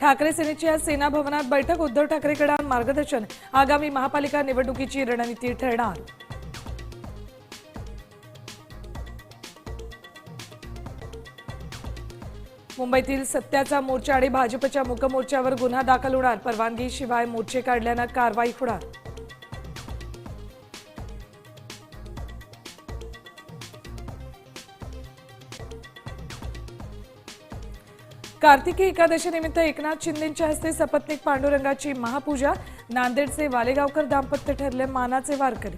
ठाकरे सेनेची आज सेना भवनात बैठक. उद्धव ठाकरेकडे मार्गदर्शन. आगामी महापालिका निवडणुकीची रणनीती ठरणार. मुंबईतील सत्याचा मोर्चा आणि भाजपच्या मुकमोर्चावर गुन्हा दाखल होणार. परवानगीशिवाय मोर्चे काढल्यानं कारवाई होणार. कार्तिकी एकादशीनिमित्त एकनाथ शिंदेच्या हस्ते सपत्नीक पांडुरंगाची महापूजा. नांदेडचे वालेगावकर दाम्पत्य ठरले मानाचे वारकरी.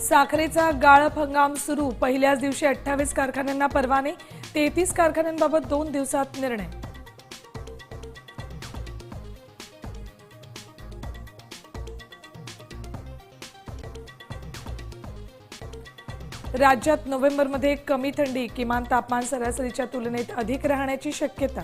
साखरेचा गाळप हंगाम सुरू. पहिल्याच दिवशी अठ्ठावीस कारखान्यांना परवाने. तेहतीस कारखान्यांबाबत दोन दिवसात निर्णय. राज्यात नोव्हेंबरमध्ये कमी थंडी किमान तापमान सरासरीच्या तुलनेत अधिक राहण्याची शक्यता.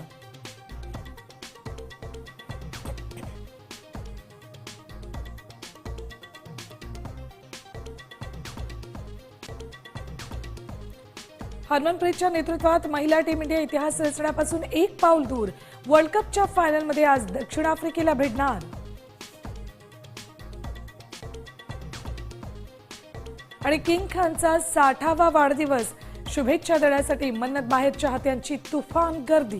हरमनप्रीतच्या नेतृत्वात महिला टीम इंडिया इतिहास रचण्यापासून एक पाऊल दूर. वर्ल्ड कपच्या फायनलमध्ये आज दक्षिण आफ्रिकेला भेटणार. आणि किंग खानचा साठावा वाढदिवस शुभेच्छा देण्यासाठी मन्नत बाहेर चाहत्यांची तुफान गर्दी.